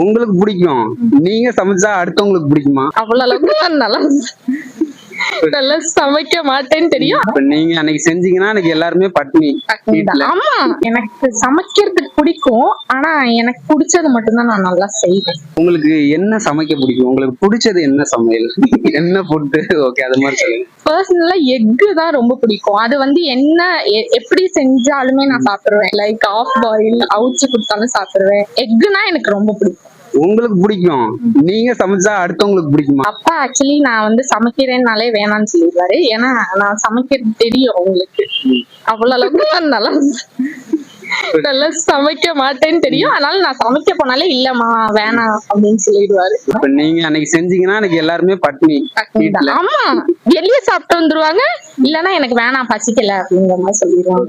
உங்களுக்கு பிடிக்கும். நீங்க சமைச்சா அடுத்தவங்களுக்கு பிடிக்குமா? அவ்வளவு அளவுக்கு நல்லா நல்லா சமைக்க மாட்டேன்னு தெரியும். இப்ப நீங்க அன்னைக்கு செஞ்சீங்கன்னா அன்னைக்கு எல்லாருமே பட்னி ஆமா எனக்கு சமைக்கிறதுக்கு பிடிக்கும். ஆனா எனக்கு பிடிச்சது மட்டும்தான் நான் நல்லா செய்வேன். உங்களுக்கு என்ன சமைக்க பிடிக்கும்? உங்களுக்கு பிடிச்சது என்ன சமையல்? என்ன ஃபுட்டு ஓகே அது மாதிரி சொல்லுங்க. பர்சனலா எக்கு தான் ரொம்ப பிடிக்கும். அது வந்து என்ன எப்படி செஞ்சாலுமே நான் சாப்பிடுவேன். லைக் ஆஃப் பாயில் அவுச்சு கொடுத்தாலும் சாப்பிடுவேன். எக்குனா எனக்கு ரொம்ப பிடிக்கும். உங்களுக்கு பிடிக்கும். நீங்க சமைச்சா அடுத்தவங்களுக்கு பிடிக்குமா? அப்பா ஆக்சுவலி நான் வந்து சமைக்கிறேன்னாலே வேணாம்னு சொல்லிடுவாரு. ஏன்னா நான் சமைக்கிறது தெரியும் உங்களுக்கு அவ்வளவு அளவுக்கு நல்லா நல்லா சமைக்க மாட்டேன்னு தெரியும். அதனால நான் சமைக்க போனாலே இல்லம்மா வேணாம் அப்படின்னு சொல்லிடுவாரு. இப்ப நீங்க அன்னைக்கு செஞ்சீங்கன்னா அன்னைக்கு எல்லாருமே பட்னி ஆமா. வெளியே சாப்பிட்டு வந்துருவாங்க. இல்லன்னா எனக்கு வேணாம் பசிக்கல அப்படிங்கிற மாதிரி சொல்லிடுவாங்க.